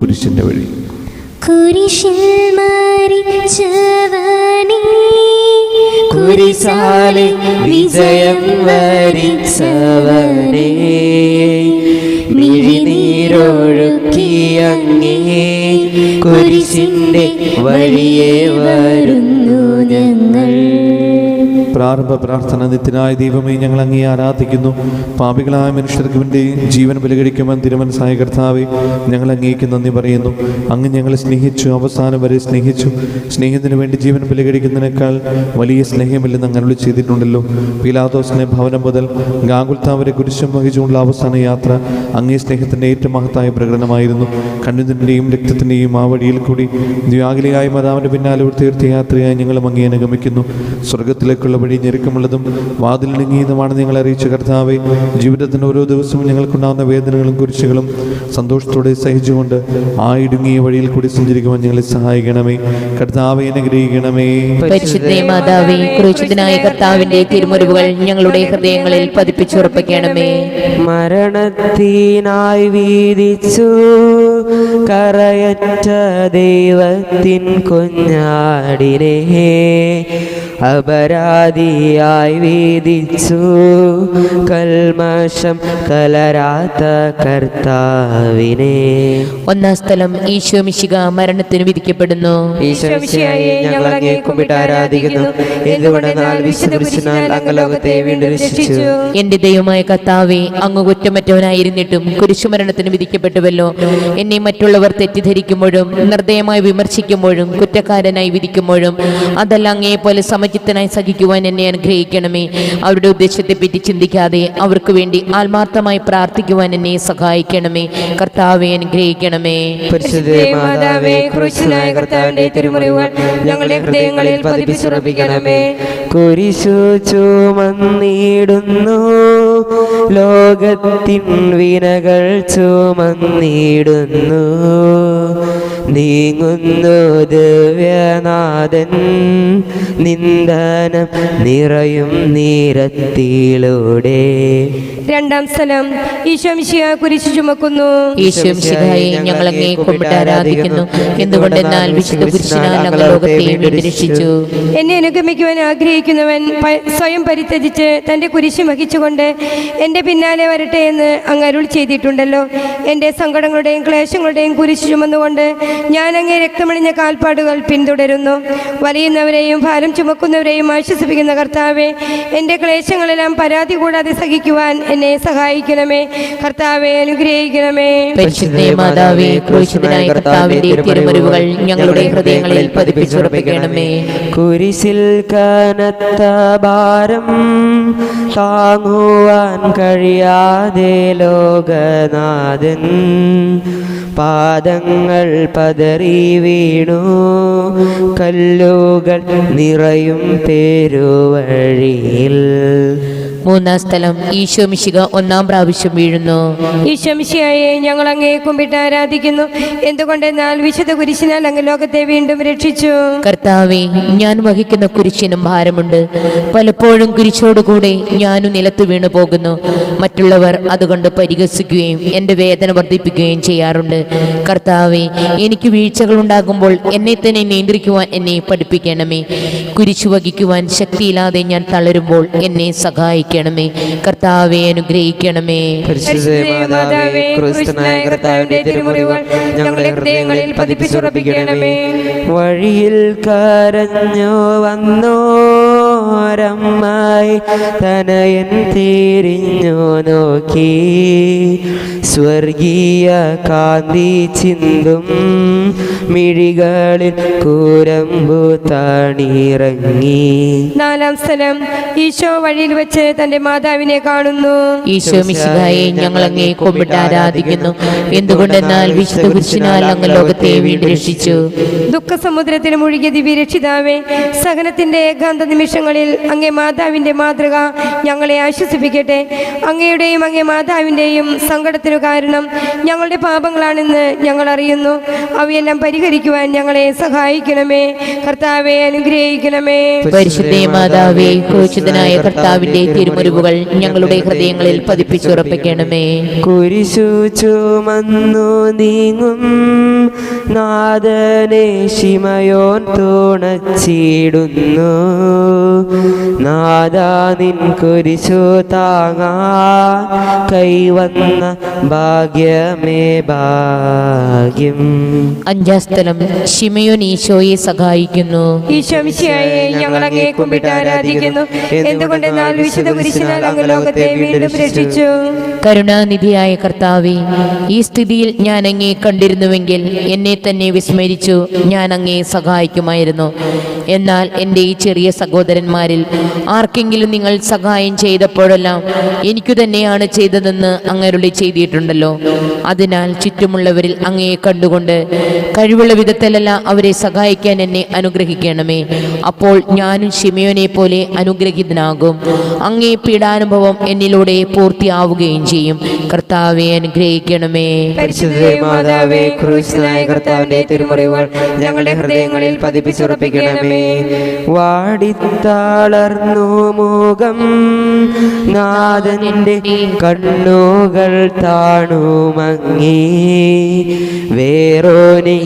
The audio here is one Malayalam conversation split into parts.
കുരിശിന്റെ വഴി. കുരിശിൽ മരിച്ചവനേ കുരിശാലെ വിജയം വരിച്ചവനെ മിഴിനീരൊഴുക്കി അങ്ങേ കുരിശിന്റെ വഴിയേ വരുന്നു ഞങ്ങൾ. പ്രാരംഭ പ്രാർത്ഥന നിത്യനായ ദൈവമേ ഞങ്ങൾ അങ്ങേ ആരാധിക്കുന്നു. പാപികളായ മനുഷ്യർക്ക് വേണ്ടി ജീവൻ ബലികഴിക്കുവാൻ തിരുമനസായ കർത്താവെ ഞങ്ങൾ അങ്ങേക്ക് നന്ദി പറയുന്നു. അങ്ങ് ഞങ്ങളെ സ്നേഹിച്ചു അവസാനം വരെ സ്നേഹിച്ചു. സ്നേഹത്തിന് വേണ്ടി ജീവൻ ബലികഴിക്കുന്നതിനേക്കാൾ വലിയ സ്നേഹമില്ലെന്ന് അങ്ങനെ ചെയ്തിട്ടുണ്ടല്ലോ. പീലാദോസിനെ ഭവനം മുതൽ ഗാഗുൽത്താവരെ കുരിശം വഹിച്ചുകൊണ്ടുള്ള അവസാന യാത്ര അങ്ങേ സ്നേഹത്തിന്റെ ഏറ്റവും മഹത്തായ പ്രകടനമായിരുന്നു. കണ്ണുതിന്റെയും രക്തത്തിന്റെയും ആ വഴിയിൽ കൂടി ദ്വാഗിലിയായ മാതാവിന്റെ പിന്നാലെ ഒരു തീർത്ഥയാത്രയായി ഞങ്ങളും അങ്ങേ അനുഗമിക്കുന്നു. സ്വർഗത്തിലേക്കുള്ള വഴി ഞെരുക്കമുള്ളതും വാതിലിണങ്ങിയതുമാണ് നിങ്ങൾ അറിയിച്ച കർത്താവെ. ജീവിതത്തിന്റെ ഓരോ ദിവസവും ഞങ്ങൾക്കുണ്ടാകുന്ന വേദനകളും കുരിശുകളും സന്തോഷത്തോടെ സഹിച്ചുകൊണ്ട് ആ ഇടുങ്ങിയ വഴിയിൽ കൂടി സഞ്ചരിക്കുവാൻ ഞങ്ങളെ സഹായിക്കണമേ. കർത്താവെ അനുഗ്രഹിക്കണമേ. മാതാവേ ക്രൂശിതനായ കർത്താവിന്റെ തിരുമുറിവുകൾ ഞങ്ങളുടെ ഹൃദയങ്ങളിൽ പതിപ്പിച്ചുറപ്പിക്കണമേ. മരണത്തിനായി വീതിച്ചു കറയറ്റ ദൈവത്തിൻ കുഞ്ഞാടിനെ. അപരാധിയായി വീതിച്ചു. കൽമശം കലരാത്ത കർത്താവിനെ. ഒന്നാം സ്ഥലം ഈശോ മിശിക മരണത്തിന് വിധിക്കപ്പെടുന്നു. ഞങ്ങൾ ആരാധിക്കുന്നു. എന്തുകൊണ്ടെന്നാൽ വീണ്ടും രക്ഷിച്ചു? എന്റെ ദൈവമായ കർത്താവെ അങ്ങ് കുറ്റമറ്റവനായിരുന്നിട്ടും കുരിശുമരണത്തിന് വിധിക്കപ്പെട്ടുവല്ലോ. എന്നെ മറ്റുള്ളവർ തെറ്റിദ്ധരിക്കുമ്പോഴും നിർദ്ദയമായി വിമർശിക്കുമ്പോഴും കുറ്റക്കാരനായി വിധിക്കുമ്പോഴും അതല്ല അങ്ങേ പോലെ സമചിത്തനായി സഹിക്കുവാൻ എന്നെ അനുഗ്രഹിക്കണമേ. അവരുടെ ഉദ്ദേശത്തെ പറ്റി ചിന്തിക്കാതെ അവർക്ക് വേണ്ടി ആത്മാർത്ഥമായി പ്രാർത്ഥിക്കുവാൻ എന്നെ സഹായിക്കണമേ. കർത്താവെ അനുഗ്രഹിക്കണമേ. ീടുന്നു ലോകത്തിൻ വിനകൾ ചുമന്നിടുന്നു. നീങ്ങുന്നു ദിവ്യനാഥൻ. നിന്ദനം നിറയും നീരത്തിലൂടെ. രണ്ടാം സ്ഥലം. ഈശോമിശിയ കുരിശ് ചുമക്കുന്നു. ഈശോ ഞങ്ങൾ അങ്ങേ കുമ്പിട്ട് ആരാധിക്കുന്നു. എന്തുകൊണ്ടെന്നാൽ വിശുദ്ധ പുരുഷനാൽ ഞങ്ങൾ ലോകത്തെ രക്ഷിച്ചു എന്നെ അനുഗമിക്കുവാൻ ആഗ്രഹിക്കുന്നവൻ സ്വയം പരിത്യജിച്ച് തന്റെ കുരിശ് വഹിച്ചുകൊണ്ട് എന്റെ പിന്നാലെ വരട്ടെ എന്ന് അങ്ങ് അരുൾ ചെയ്തിട്ടുണ്ടല്ലോ. എന്റെ സങ്കടങ്ങളുടെയും ക്ലേശങ്ങളുടെയും കുരിശ് ചുമന്നുകൊണ്ട് ഞാൻ അങ്ങേ രക്തമണിഞ്ഞ കാൽപ്പാടുകൾ പിന്തുടരുന്നു. വലിയുന്നവരെയും ഭാരം ചുമക്കുന്നവരെയും ആശ്വസിപ്പിക്കുന്ന കർത്താവെ എന്റെ ക്ലേശങ്ങളെല്ലാം പരാതി കൂടാതെ സഹിക്കുവാൻ എന്നെ സഹായിക്കണമേ. കർത്താവെ അനുഗ്രഹിക്കണമേ. പരിശുദ്ധ മാതാവേ ക്രൂശിതനായ കർത്താവിന്റെ തിരുമുറിവുകൾ ഞങ്ങളുടെ ഹൃദയങ്ങളിൽ പതിപ്പിച്ചുറപ്പിക്കണമേ. കുരിശിൽ കനത്ത ഭാരം താങ്ങുവാൻ കഴിയാതെ ലോകനാഥൻ പാദങ്ങൾ പതറി വീണു. കല്ലുകൾ നിറയും പേരുവഴിയിൽ. മൂന്നാം സ്ഥലം ഈശോമിശിക ഒന്നാം പ്രാവശ്യം വീഴുന്നു. ഈശോമിശിയായെ ഞങ്ങൾ അങ്ങേ കുമ്പിട്ട് ആരാധിക്കുന്നു. എന്തുകൊണ്ടെന്നാൽ വിശുദ്ധ കുരിശിനാൽ അങ്ങ് ലോകത്തെ വീണ്ടും രക്ഷിച്ചു. കർത്താവെ ഞാൻ വഹിക്കുന്ന കുരിശിനും ഭാരമുണ്ട്. പലപ്പോഴും കുരിശോടുകൂടെ ഞാനും നിലത്ത് വീണു പോകുന്നു. മറ്റുള്ളവർ അതുകൊണ്ട് പരിഹസിക്കുകയും എന്റെ വേദന വർദ്ധിപ്പിക്കുകയും ചെയ്യാറുണ്ട്. കർത്താവെ എനിക്ക് വീഴ്ചകൾ ഉണ്ടാകുമ്പോൾ എന്നെ തന്നെ നിയന്ത്രിക്കുവാൻ എന്നെ പഠിപ്പിക്കണമേ. കുരിശു വഹിക്കുവാൻ ശക്തിയില്ലാതെ ഞാൻ തളരുമ്പോൾ എന്നെ സഹായിക്കണമേ കർത്താവെ അനുഗ്രഹിക്കണമേ. വന്നോ ഞങ്ങളുടെ ഹൃദയങ്ങളിൽ പതിപ്പിച്ചുറപ്പിക്കണമേ. വഴിയിൽ കരഞ്ഞു വന്നോരമ്മായി തനയൻ തിരിഞ്ഞു നോക്കി. സ്വർഗീയ കാന്തി ചിന്തും മിഴികളിൽ കൂരമ്പു താണിറങ്ങി. നാലാം സ്ഥലം ഈശോ വഴിയിൽ വെച്ച് തന്റെ മാതാവിനെ കാണുന്നു. ഈശോ മിശിഹായെ ഞങ്ങൾ അങ്ങേ കൊമ്പിട്ട് ആരാധിക്കുന്നു. എന്തുകൊണ്ടെന്നാൽ വിശുദ്ധ കുരിശിനാൽ അങ്ങ് ലോകത്തെ വീണ്ടും രക്ഷിച്ചു. ദുഃഖസമുദ്രത്തിൽ മുഴുകിയ ദിവ്യരക്ഷിതാവേ സഹനത്തിന്റെ ഏകാന്ത നിമിഷങ്ങളിൽ പീഡകളിൽ അങ്ങേ മാതാവിന്റെ മാതൃക ഞങ്ങളെ ആശ്വസിപ്പിക്കട്ടെ. അങ്ങയുടെയും അങ്ങേ മാതാവിന്റെയും സങ്കടത്തിനു കാരണം ഞങ്ങളുടെ പാപങ്ങളാണെന്ന് ഞങ്ങൾ അറിയുന്നു. അവയെല്ലാം പരിഹരിക്കുവാൻ ഞങ്ങളെ സഹായിക്കണമേ. കർത്താവെ അനുഗ്രഹിക്കണമേ. പരിശുദ്ധേ മാതാവേ ക്രൂശിതനായ കർത്താവിന്റെ തിരുമുറിവുകൾ ഞങ്ങളുടെ ഹൃദയങ്ങളിൽ പതിപ്പിച്ചുറപ്പിക്കണമേ. കുരിശു ചുമന്നു നീങ്ങും. നാദനെ ശിമയോൻ തുണച്ചിടുന്നു. നാദാ നിൻ കുരിശു താങ്ങാ കൈവന്ന ഭാഗ്യമേ ഭാഗ്യം. അഞ്ചാം സ്ഥലം ഷിമയോൻ ഈശോയെ സഹായിക്കുന്നു. ഈശോമിശിയായെ ഞങ്ങൾ അങ്ങേ കുമ്പിട്ട് ആരാധിക്കുന്നു. എന്തുകൊണ്ടെന്നാൽ വിശുദ്ധ കുരിശിനാൽ അങ്ങ് ലോകത്തെ വീണ്ടും രക്ഷിച്ചു? കരുണാനിധിയായ കർത്താവെ ഈ സ്ഥിതിയിൽ ഞാൻ അങ്ങേ കണ്ടിരുന്നുവെങ്കിൽ എന്നെ തന്നെ വിസ്മരിച്ചു. ഞാൻ അങ്ങേ സഹായിക്കുമായിരുന്നു. എന്നാൽ എന്റെ ഈ ചെറിയ സഹോദരന്മാരിൽ ആർക്കെങ്കിലും നിങ്ങൾ സഹായം ചെയ്തപ്പോഴെല്ലാം എനിക്കു തന്നെയാണ് ചെയ്തതെന്ന് അങ്ങരുളി ചെയ്തിട്ടുണ്ടല്ലോ. അതിനാൽ ചുറ്റുമുള്ളവരിൽ അങ്ങയെ കണ്ടുകൊണ്ട് കഴിവുള്ള വിധത്തിലല്ല അവരെ സഹായിക്കാൻ എന്നെ അനുഗ്രഹിക്കണമേ. അപ്പോൾ ഞാനും ഷിമയോനെ പോലെ അനുഗ്രഹിതനാകും. അങ്ങേ പീഡാനുഭവം എന്നിലൂടെ പൂർത്തിയാവുകയും ചെയ്യും. കർത്താവെ അനുഗ്രഹിക്കണമേ. ഞങ്ങളുടെ ഹൃദയങ്ങളിൽ പതിപ്പിച്ചുറപ്പിക്കണമേ. വാടിത്താളർന്നു മുഖം നാഥന്റെ കണ്ണുകൾ താണു മങ്ങി വേറോനിക്കാമിഴി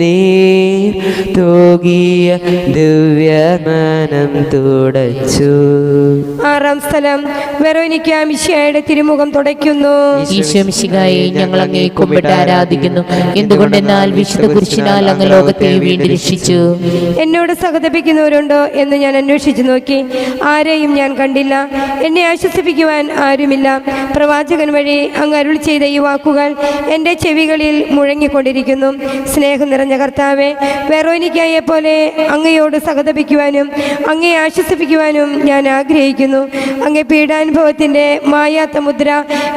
നീർ തൂകിയ ദിവ്യമനം തുടച്ചു. ആറാം സ്ഥലം. വെറോനിക്ക മിശിയായുടെ തിരുമുഖം തുടയ്ക്കുന്നു. ഈശോമിശികായെ ഞങ്ങൾ അങ്ങേ കുമ്പിട്ട് ആരാധിക്കുന്നു. എന്തുകൊണ്ടെന്നാൽ വിശുദ്ധ കുരിശിനാൽ അങ്ങ് ലോകത്തെ വീണ്ടും രക്ഷിച്ചു. എന്നോട് സഹതപിക്കുന്നവരുണ്ടോ എന്ന് ഞാൻ അന്വേഷിച്ചു നോക്കി. ആരെയും ഞാൻ കണ്ടില്ല. എന്നെ ആശ്വസിപ്പിക്കുവാൻ ആരുമില്ല. പ്രവാചകൻ വഴി അങ്ങ് അരുൾ ചെയ്ത ഈ വാക്കുകൾ എന്റെ ചെവികളിൽ മുഴങ്ങിക്കൊണ്ടിരിക്കുന്നു. സ്നേഹം നിറഞ്ഞ കർത്താവെ വെറോനിക്കായെ പോലെ അങ്ങയോട് സഹതപിക്കുവാനും അങ്ങയെ ആശ്വസിപ്പിക്കുവാനും ഞാൻ ആഗ്രഹിക്കുന്നു. അങ്ങേ പീഡാനുഭവത്തിന്റെ മായാത്ത മുദ്ര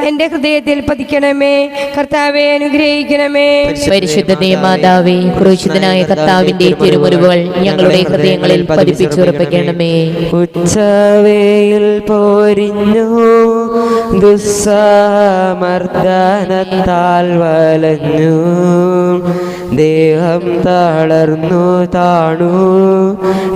എന്റെ ഹൃദയത്തിൽ പതിക്കണമേ. കർത്താവെ അനുഗ്രഹിക്കണമേ. പരിശുദ്ധ മാതാവേ ക്രൂശിതനായ കർത്താവിന്റെ തിരുമുറിവുകൾ ഞങ്ങളുടെ ഹൃദയങ്ങളിൽ പതിപ്പിച്ചുറപ്പിക്കണമേ ഉച്ചവേയിൽ പോരിഞ്ഞു ദുസ്സമർദ്ദനത്താൽ വലഞ്ഞു. ദേഹം തളർന്നു താണു.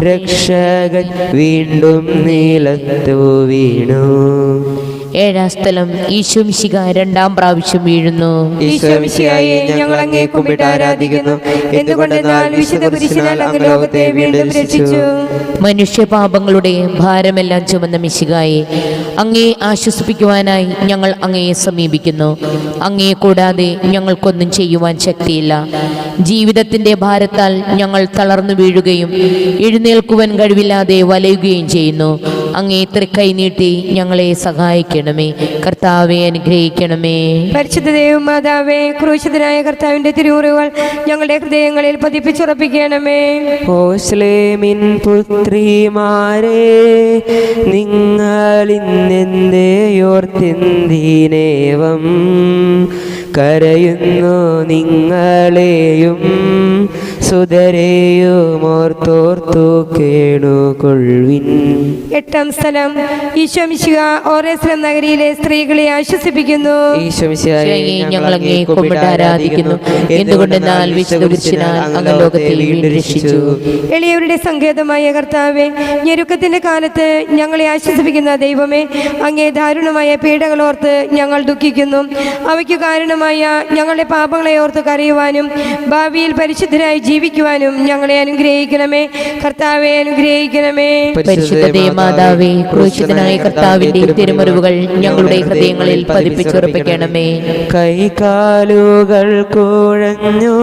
രക്ഷകൻ വീണ്ടും നീലത്തു വീണു. ഏഴാം സ്ഥലം ഈശോമിശിക രണ്ടാം പ്രാവശ്യം വീഴുന്നു. ഈശോമിശിഹായെ ഞങ്ങൾ അങ്ങേ കുമ്പിട്ട് ആരാധിക്കുന്നു. എന്തുകൊണ്ടെന്നാൽ വിശുദ്ധ കുരിശിനാൽ അങ്ങ് ലോകത്തെ വീണ്ടും രക്ഷിച്ചു. മനുഷ്യപാപങ്ങളുടെ ഭാരമെല്ലാം ചുമന്ന മിശികായെ അങ്ങേ ആശ്വസിപ്പിക്കുവാനായി ഞങ്ങൾ അങ്ങയെ സമീപിക്കുന്നു. അങ്ങയെ കൂടാതെ ഞങ്ങൾക്കൊന്നും ചെയ്യുവാൻ ശക്തിയില്ല. ജീവിതത്തിന്റെ ഭാരത്താൽ ഞങ്ങൾ തളർന്നു വീഴുകയും എഴുന്നേൽക്കുവാൻ കഴിവില്ലാതെ വലയുകയും ചെയ്യുന്നു. അങ്ങേ തൃക്കൈ നീട്ടി ഞങ്ങളെ സഹായിക്കണമേ. കർത്താവെ അനുഗ്രഹിക്കണമേ. പരിശുദ്ധ ദൈവം മാതാവേ ക്രൂശിതനായ കർത്താവിന്റെ തിരുമുറിവുകൾ ഞങ്ങളുടെ ഹൃദയങ്ങളിൽ പതിപ്പിച്ചുറപ്പിക്കണമേ. ഓസ്ലേമിൻ പുത്രിമാരെ നിങ്ങളിന്നെന്തേയോർത്തിന്തിനേവം കരയുന്നു നിങ്ങളെയും. സുതരെയും ഓർത്തോർത്തു കേണുകൊള്ളിൻ എട്ടാം സ്ഥലം ഈശോമിശിക ഓറേസ്ലം നഗരിയിലെ സ്ത്രീകളെ ആശ്വസിപ്പിക്കുന്നു. ഈശോമിശിഹായെ ഞങ്ങൾ അങ്ങേ കുമ്പിട്ട് ആരാധിക്കുന്നു. എന്തുകൊണ്ടെന്നാൽ വിശുദ്ധ കുരിശിനാൽ അങ്ങ് ലോകത്തെ വീണ്ടും രക്ഷിച്ചു. എളിയവരുടെ സങ്കേതമായ കർത്താവെ ഞെരുക്കത്തിന്റെ കാലത്ത് ഞങ്ങളെ ആശ്വസിപ്പിക്കുന്ന ദൈവമേ അങ്ങേ ദാരുണമായ പീഡകളോർത്ത് ഞങ്ങൾ ദുഃഖിക്കുന്നു. അവയ്ക്ക് കാരണമായ ഞങ്ങളുടെ പാപങ്ങളെ ഓർത്ത് കരയുവാനും ഭാവിയിൽ പരിശുദ്ധരായി ജീവിക്കുവാനും ഞങ്ങളെ അനുഗ്രഹിക്കണമേ. കർത്താവെ അനുഗ്രഹിക്കണമേ. പരിശുദ്ധ മാതാവേ ക്രൂശിതനായ കർത്താവിന്റെ തിരുമുറിവുകൾ ഞങ്ങളുടെ ഹൃദയങ്ങളിൽ പതിപ്പിച്ചുറപ്പിക്കണമേ. കൈകാലുകൾ കുഴഞ്ഞു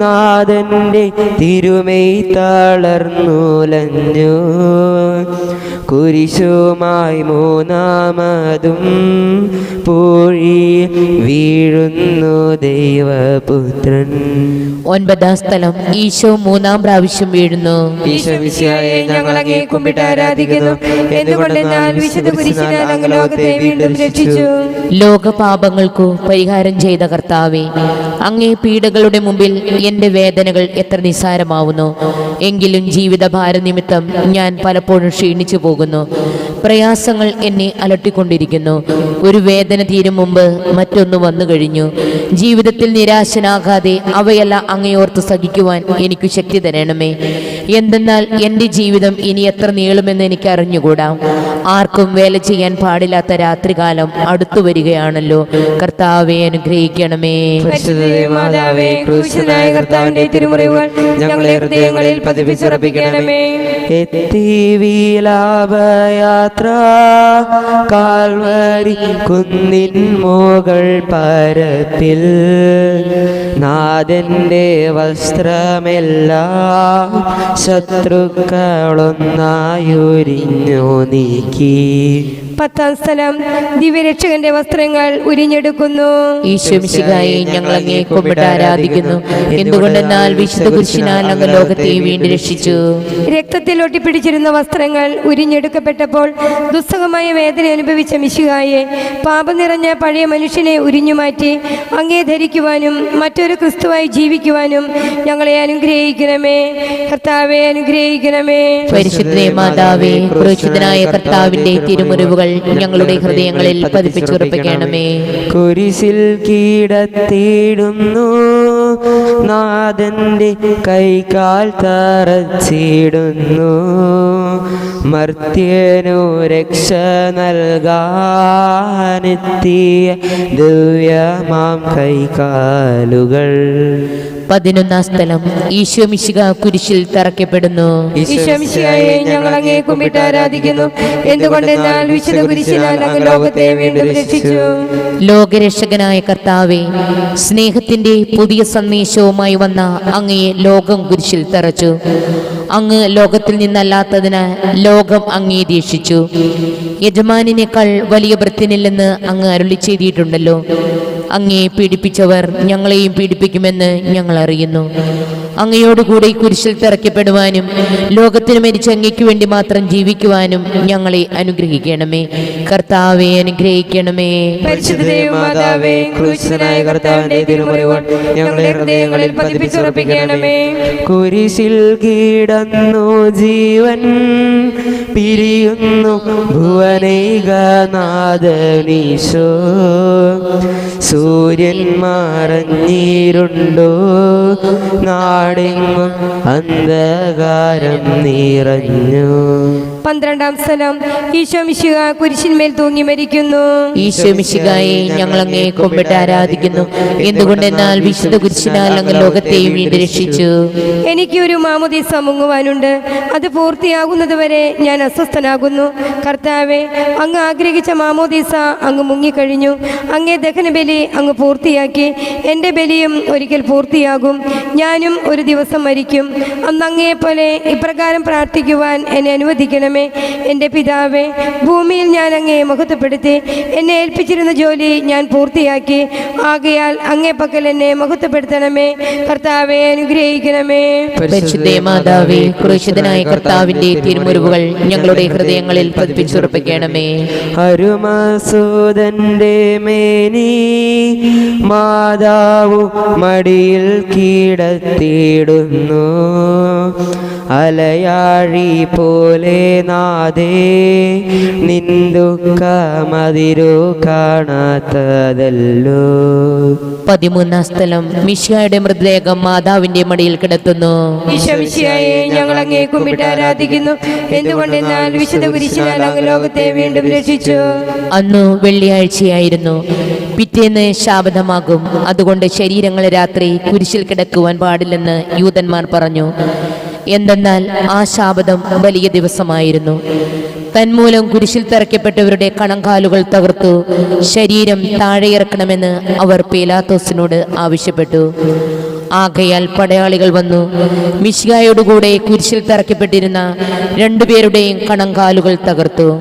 നാഥന്റെ തിരുമൈ തളർന്നുലഞ്ഞു കുരിശുമായി മൂന്നാമതും പൂഴി വീഴുന്നു ദൈവപുത്രൻ. ഒൻപതാം സ്ഥലം ഈശോ മൂന്നാം പ്രാവശ്യം വീഴുന്നു. ഈശോമിശിഹായെ ഞങ്ങൾ അങ്ങേ കുമ്പിട്ട് ആരാധിക്കുന്നു. എന്തുകൊണ്ടെന്നാൽ വിശുദ്ധ കുരിശിനാൽ അങ്ങ് ലോകത്തെ വീണ്ടും രക്ഷിച്ചു. ലോകപാപങ്ങൾക്കു പരിഹാരം ചെയ്ത കർത്താവെ അങ്ങേ പീഡകളുടെ മുമ്പിൽ എന്റെ വേദനകൾ എത്ര നിസ്സാരമാവുന്നു. എങ്കിലും ജീവിതഭാര നിമിത്തം ഞാൻ പലപ്പോഴും ക്ഷീണിച്ചു പോകുന്നു. പ്രയാസങ്ങൾ എന്നെ അലട്ടിക്കൊണ്ടിരിക്കുന്നു. ഒരു വേദന തീരും മുമ്പ് മറ്റൊന്ന് വന്നു കഴിഞ്ഞു. ജീവിതത്തിൽ നിരാശനാകാതെ അവയല്ല അങ്ങയോർത്ത് സഹിക്കുവാൻ എനിക്ക് ശക്തി തരണമേ. എന്തെന്നാൽ എന്റെ ജീവിതം ഇനി എത്ര നീളുമെന്ന് എനിക്ക് അറിഞ്ഞുകൂടാ. ആർക്കും വേല ചെയ്യാൻ പാടില്ലാത്ത രാത്രികാലം അടുത്തു വരികയാണല്ലോ. കർത്താവെ അനുഗ്രഹിക്കണമേ. പരിശുദ്ധ മാതാവേ ക്രൂശനായ കർത്താവിന്റെ തിരുമുറിവുകൾ ഞങ്ങളെ ഹൃദയങ്ങളിൽ പതിപ്പിച്ചുറപ്പിക്കണമേ. എത്തി വിലാപയാത്ര കാൽവരി കുന്നിൻ മുകൾ പരത്തിൽ നാഥന്റെ വസ്ത്രമെല്ലാം ശത്രുക്കളൊന്നായുരിഞ്ഞു നീക്കി. പത്താം സ്ഥലം. ദിവ്യരക്ഷകന്റെ വസ്ത്രങ്ങൾ ഉരിഞ്ഞെടുക്കുന്നു. ഈശ്വമിശികായി ഞങ്ങൾ അങ്ങേ കുമ്പിട്ട് ആരാധിക്കുന്നു. എന്തുകൊണ്ടെന്നാൽ വിശുദ്ധ കുരിശിനാൽ അങ്ങ് ലോകത്തെ വീണ്ടും രക്ഷിച്ചു. രക്തത്തിൽ ഒട്ടിപ്പിടിച്ചിരുന്ന വസ്ത്രങ്ങൾ ഉരിഞ്ഞെടുക്കപ്പെട്ടപ്പോൾ ദുസ്സഹമായ വേദന അനുഭവിച്ച മിശുകായെ പാപം നിറഞ്ഞ പഴയ മനുഷ്യനെ ഉരിഞ്ഞുമാറ്റി അങ്ങേ ധരിക്കുവാനും മറ്റൊരു ക്രിസ്തുവായി ജീവിക്കുവാനും ഞങ്ങളെ അനുഗ്രഹിക്കണമേ. കർത്താവെ അനുഗ്രഹിക്കണമേ. പരിശുദ്ധ മാതാവേ കർത്താവിന്റെ തിരുമുറിവുകൾ ഞങ്ങളുടെ ഹൃദയങ്ങളിൽ പതിപ്പിച്ചുറപ്പിക്കണമേ. കുരിശിൽ കീടത്തിടുന്നു നാഥന്റെ കൈകാൽ തറച്ചിടുന്നു. മർത്യനു രക്ഷ നൽകാനെത്തിയ ദിവ്യമാം കൈകാലുകൾ. പതിനൊന്നാം സ്ഥലം ഈശോ മിശിക കുരിശിൽ തറക്കപ്പെടുന്നു ഈശ്വമിശിഹായെ ഞങ്ങൾ അങ്ങേ കുമ്പിട്ട് ആരാധിക്കുന്നു. എന്തുകൊണ്ടെന്നാൽ വിശുദ്ധ കുരിശിനാൽ അങ്ങ് ലോകത്തെ വീണ്ടും രക്ഷിച്ചു? ലോകരക്ഷകനായ കർത്താവെ സ്നേഹത്തിന്റെ പുതിയ സന്ദേശവുമായി വന്ന അങ്ങയെ ലോകം കുരിശിൽ തറച്ചു. അങ്ങ് ലോകത്തിൽ നിന്നല്ലാത്തതിനാൽ ലോകം അങ്ങേ ദേഷിച്ചു. യജമാനിനേക്കാൾ വലിയ വൃത്തിനില്ലെന്ന് അങ്ങ് അരുളി ചെയ്തിട്ടുണ്ടല്ലോ. അങ്ങേ പീഡിപ്പിച്ചവർ ഞങ്ങളെയും പീഡിപ്പിക്കുമെന്ന് ഞങ്ങൾ അറിയുന്നു. അങ്ങയോടുകൂടെ കുരിശിൽ തിറക്കപ്പെടുവാനും ലോകത്തിന് മരിച്ച അങ്ങയ്ക്ക് വേണ്ടി മാത്രം ജീവിക്കുവാനും ഞങ്ങളെ അനുഗ്രഹിക്കണമേ. കർത്താവെ അനുഗ്രഹിക്കണമേ. ഞങ്ങളെ ഹൃദയങ്ങളിൽ കുരിശിൽ കീടന്നു ജീവൻ പിരിയുന്നു ഭുവനൈകനാഥനീശോ സൂര്യൻ മറഞ്ഞിരുണ്ടോ? നാടെങ്ങും അന്ധകാരം നിറഞ്ഞു. പന്ത്രണ്ടാം സ്ഥലം ഈശോ മിശിഹ കുരിശിന്മേൽ തൂങ്ങി മരിക്കുന്നു. ഈശോ മിശികായെ ഞങ്ങൾ അങ്ങേ കൊമ്പിട്ട് ആരാധിക്കുന്നു. എന്തുകൊണ്ടെന്നാൽ വിശുദ്ധ കുരിശിനാൽ അങ്ങ് ലോകത്തെയും വീണ്ടും രക്ഷിച്ചു. എനിക്ക് ഒരു മാമുദീസ മുങ്ങുവാനുണ്ട്. അത് പൂർത്തിയാകുന്നത് വരെ ഞാൻ അസ്വസ്ഥനാകുന്നു. കർത്താവെ അങ്ങ് ആഗ്രഹിച്ച മാമോദീസ അങ്ങ് മുങ്ങിക്കഴിഞ്ഞു. അങ്ങേ ദഹനബലി അങ്ങ് പൂർത്തിയാക്കി. എന്റെ ബലിയും ഒരിക്കൽ പൂർത്തിയാകും. ഞാനും ഒരു ദിവസം മരിക്കും. അന്ന് അങ്ങേപ്പോലെ ഇപ്രകാരം പ്രാർത്ഥിക്കുവാൻ എന്നെ അനുവദിക്കണമേ എന്റെ പിതാവേ ഭൂമിയിൽ ഞാൻ അങ്ങേ മഹത്വപ്പെടുത്തി എന്നെ ഏൽപ്പിച്ചിരുന്ന ജോലി ഞാൻ പൂർത്തിയാക്കി. ആകയാൽ അങ്ങേ പക്കൽ എന്നെ മഹത്വപ്പെടുത്തണമേ. കർത്താവെ അനുഗ്രഹിക്കണമേ. പരിശുദ്ധ മാതാവേ ക്രൂശിതനായ കർത്താവിന്റെ തിരുമുറിവുകൾ ഞങ്ങളുടെ ഹൃദയങ്ങളിൽ പതിപ്പിച്ചുറപ്പിക്കണമേ. അരുമസൂതന്റെ മേനി മാതാവു മടിയിൽ കീടത്തിടുന്നു അലയാഴി പോലെ നാദേ നിന്ദുക്കമതിരു കാണാത്തതല്ലോ. പതിമൂന്നാം സ്ഥലം മിഷ്യായുടെ മൃതദേഹം മാതാവിന്റെ മടിയിൽ കിടത്തുന്നു. ഞങ്ങൾ അങ്ങേ കുമ്പിട്ട് ആരാധിക്കുന്നു. എന്തുകൊണ്ടെന്നാൽ വിശുദ്ധ കുരിശിനാൽ അങ്ങ് ലോകത്തെ വീണ്ടും രക്ഷിച്ചു. അന്നു വെള്ളിയാഴ്ചയായിരുന്നു. പിറ്റേന്ന് ശാബദമാകും അതുകൊണ്ട് ശരീരങ്ങൾ രാത്രി കുരിശിൽ കിടക്കുവാൻ പാടില്ലെന്ന് യൂതന്മാർ പറഞ്ഞു. എന്തെന്നാൽ ആ ശാപതം വലിയ ദിവസമായിരുന്നു. തന്മൂലം കുരിശിൽ തറയ്ക്കപ്പെട്ടവരുടെ കണങ്കാലുകൾ തകർത്തു. ശരീരം താഴെയിറക്കണമെന്ന് അവർ പേലാത്തോസിനോട് ആവശ്യപ്പെട്ടു. ആകയാൽ പടയാളികൾ വന്നു. മിശികായോടുകൂടെ കുരിശിൽ തറയ്ക്കപ്പെട്ടിരുന്ന രണ്ടുപേരുടെയും കണങ്കാലുകൾ തകർത്തു.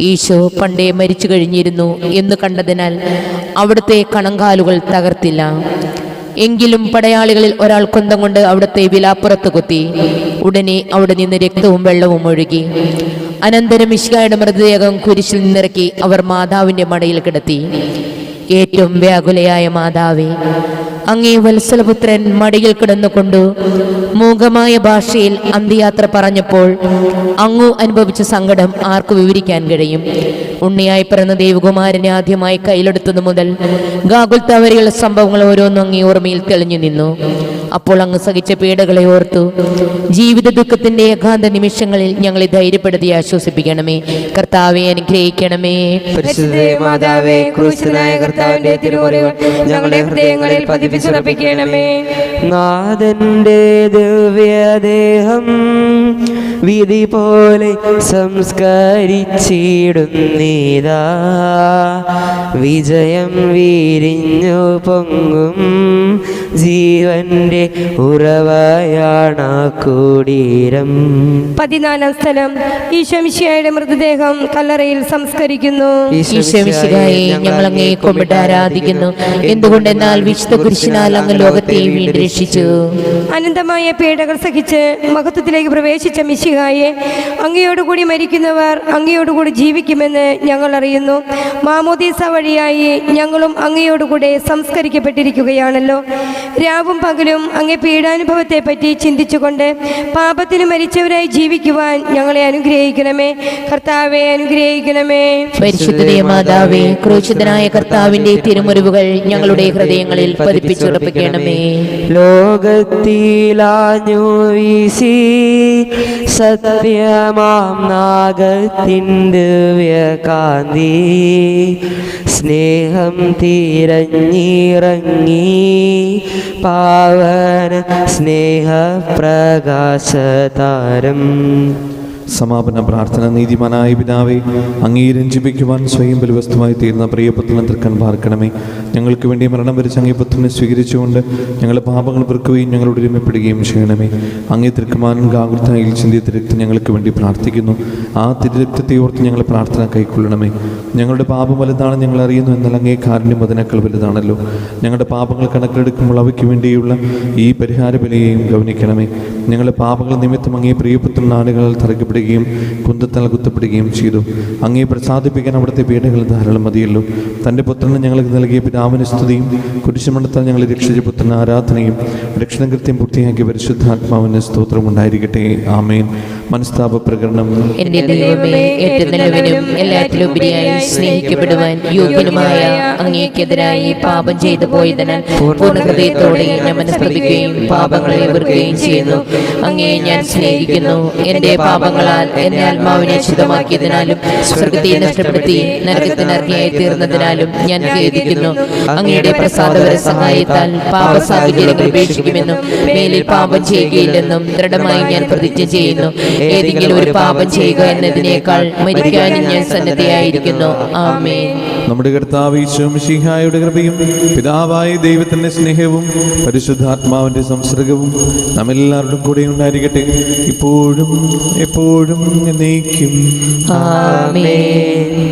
ഈശോ പണ്ടേ മരിച്ചു കഴിഞ്ഞിരുന്നു എന്ന് കണ്ടതിനാൽ അവിടുത്തെ കണങ്കാലുകൾ തകർത്തില്ല. എങ്കിലും പടയാളികളിൽ ഒരാൾ കുന്തം കൊണ്ട് അവിടുത്തെ വിലാപ്പുറത്ത് കുത്തി. ഉടനെ അവിടെ നിന്ന് രക്തവും വെള്ളവും ഒഴുകി. അനന്തരം മിശികായുടെ മൃതദേഹം കുരിശിൽ നിന്നിറക്കി അവർ മാതാവിന്റെ മടയിൽ കിടത്തി. ഏറ്റവും വ്യാകുലയായ മാതാവേ അങ്ങേ വത്സലപുത്രൻ മടിയിൽ കിടന്നുകൊണ്ട് മൂകമായ ഭാഷയിൽ അന്ത്യയാത്ര പറഞ്ഞപ്പോൾ അങ്ങു അനുഭവിച്ച സങ്കടം ആർക്കു വിവരിക്കാൻ കഴിയും. ഉണ്ണിയായി പിറന്ന ദേവകുമാരനെ ആദ്യമായി കയ്യിലെടുത്തതു മുതൽ ഗാഗുൽ തവരെയുള്ള സംഭവങ്ങൾ ഓരോന്നും അങ്ങേ ഓർമ്മയിൽ തെളിഞ്ഞു നിന്നു. അപ്പോൾ അങ്ങ് സഹിച്ച പീഡകളെ ഓർത്തു. ജീവിത ദുഃഖത്തിന്റെ ഏകാന്ത നിമിഷങ്ങളിൽ ഞങ്ങളെ ധൈര്യപ്പെടുത്തി ആശ്വസിപ്പിക്കണമേ. കർത്താവെ അനുഗ്രഹിക്കണമേ. മാതാവേ ക്രൂശനായ കർത്താവിന്റെ തിരുമുറികൾ ഞങ്ങളുടെ ഹൃദയങ്ങളിൽ പതിപ്പിച്ചുറപ്പിക്കണമേ. നാഥന്റെ ദിവ്യദേഹം വിധി പോലെ സംസ്കരിച്ചിടുന്നീതാ വിജയം വീരിഞ്ഞു പൊങ്ങും ജീവന്റെ ഉറവയാണ് കൂടീരം. പതിനാലാം സ്ഥലം. ഈശോമിശിയായുടെ മൃതദേഹം കല്ലറയിൽ സംസ്കരിക്കുന്നു. ഈശോമിശിഹായെ ഞങ്ങൾ അങ്ങേ കൊമ്പിട്ട് ആരാധിക്കുന്നു. എന്തുകൊണ്ടെന്നാൽ വിശുദ്ധ കുരിശിനാൽ അങ്ങ് ലോകത്തെ വീണ്ടും രക്ഷിച്ചു. അനന്തമായ പീഡകൾ സഹിച്ച് മഹത്വത്തിലേക്ക് പ്രവേശിച്ച മിശിഹായെ അങ്ങയോടുകൂടി മരിക്കുന്നവർ അങ്ങയോടുകൂടി ജീവിക്കുമെന്ന് ഞങ്ങൾ അറിയുന്നു. മാമോദീസ വഴിയായി ഞങ്ങളും അങ്ങയോടുകൂടെ സംസ്കരിക്കപ്പെട്ടിരിക്കുകയാണല്ലോ. രാവും പകലും അങ്ങേ പീഡാനുഭവത്തെ പറ്റി ചിന്തിച്ചുകൊണ്ട് പാപത്തിന് മരിച്ചവരായി ജീവിക്കുവാൻ ഞങ്ങളെ അനുഗ്രഹിക്കണമേ. കർത്താവെ അനുഗ്രഹിക്കണമേ. പരിശുദ്ധ മാതാവേ ക്രൂശിതനായ കർത്താവിന്റെ തിരുമുറിവുകൾ ഞങ്ങളുടെ ഹൃദയങ്ങളിൽ പതിപ്പിച്ചുറപ്പിക്കണമേ. ലോകത്തിലാഞ്ഞു വീശി സത്യമാം സ്നേഹം തിരഞ്ഞിറങ്ങി പാവന സ്നേഹപ്രകാശതാരം സമാപന പ്രാർത്ഥന. നീതിമാനായ പിതാവെ അങ്ങീരഞ്ജിപ്പിക്കുവാൻ സ്വയം ബലവസ്തുമായി തീർന്ന പ്രിയപുത്രൻ തൃക്കൻ പാർക്കണമേ ഞങ്ങൾക്ക് വേണ്ടി മരണം വരെ അങ്ങേ പുത്രനെ സ്വീകരിച്ചുകൊണ്ട് ഞങ്ങളുടെ പാപങ്ങൾ വെറുക്കുകയും ഞങ്ങളോട് ഒരുമപ്പെടുകയും ചെയ്യണമേ. അങ്ങേ തൃക്കുമാരൻ ഗാകുൽത്തായിൽ ചിന്തിയ തിരക്ത് ഞങ്ങൾക്ക് വേണ്ടി പ്രാർത്ഥിക്കുന്നു. ആ തിരുരക്തത്തെ ഓർത്ത് ഞങ്ങൾ പ്രാർത്ഥന കൈക്കൊള്ളണമേ. ഞങ്ങളുടെ പാപം വലുതാണ് ഞങ്ങൾ അറിയുന്നു എന്നാൽ അങ്ങേ കാരുണ്യം അതിനേക്കാൾ വലുതാണല്ലോ. ഞങ്ങളുടെ പാപങ്ങൾ കണക്കിലെടുക്കുമ്പോൾ അവയ്ക്ക് വേണ്ടിയുള്ള ഈ പരിഹാര ബലിയെയും ഗവനിക്കണമേ ഞങ്ങളുടെ പാപങ്ങൾ നിമിത്തം അങ്ങേ പ്രിയപുത്രൻ നാടുകളിൽ തറയ്ക്കപ്പെടുകയും കുന്തത്താൽ കുത്തപ്പെടുകയും ചെയ്തു. അങ്ങേ പ്രസാദിപ്പിക്കാൻ അവിടുത്തെ പീഡകൾ ധാരാളം മതിയല്ലോ. തന്റെ പുത്രനെ ഞങ്ങൾക്ക് നൽകിയ പിതാവിന് സ്തുതിയും കുരിശുമണ്ഡത്താൽ ഞങ്ങളെ രക്ഷിച്ച പുത്രൻ ആരാധനയും രക്ഷണകൃത്യം പൂർത്തിയാക്കിയ പരിശുദ്ധാത്മാവിന് സ്തോത്രം ഉണ്ടായിരിക്കട്ടെ ആമേൻ. മനസ്താപ പ്രകടനം എന്റെ ദൈവമേ ഏറ്റവും നല്ലവനും എല്ലാറ്റിലുപരിയായി സ്നേഹിക്കപ്പെടുവാൻ യോഗ്യനുമായ അങ്ങേക്കെതിരായി പാപം ചെയ്തു പോയതിനാൽ പൂർണ ഹൃദയത്തോടെ ഞാൻ മനസ്തപിക്കുകയും പാപങ്ങളെ വെറുക്കുകയും ചെയ്യുന്നു. അങ്ങേ ഞാൻ സ്നേഹിക്കുന്നു. എന്റെ പാപങ്ങളാൽ എന്റെ ആത്മാവിനെ ശുദ്ധമാക്കിയതിനാലും സ്വർഗത്തെ നഷ്ടപ്പെടുത്തി നരകത്തിനർഹിയായി തീർന്നതിനാലും ഞാൻ ഖേദിക്കുന്നു അങ്ങയുടെ പ്രസാദപര സഹായത്താൽ പാപ സാഹചര്യങ്ങൾ ഉപേക്ഷിക്കുമെന്നും മേലിൽ പാപം ചെയ്യുകയില്ലെന്നും ദൃഢമായി ഞാൻ പ്രതിജ്ഞ ചെയ്യുന്നു. ഏതെങ്കിലും ഒരു പാപം ചെയ്യുക എന്നതിനേക്കാൾ മരിക്കാനും ഞാൻ സന്നദ്ധയായിരിക്കുന്നു ആമേ നമ്മുടെ കർത്താവ് ഈശോമിശിഹായുടെ കൃപയും പിതാവായ ദൈവത്തിന്റെ സ്നേഹവും പരിശുദ്ധാത്മാവിന്റെ സംസർഗവും നമ്മെല്ലാവരുടെയും കൂടെ ഉണ്ടായിരിക്കട്ടെ. ഇപ്പോഴും എപ്പോഴും എന്നേക്കും. ആമേൻ.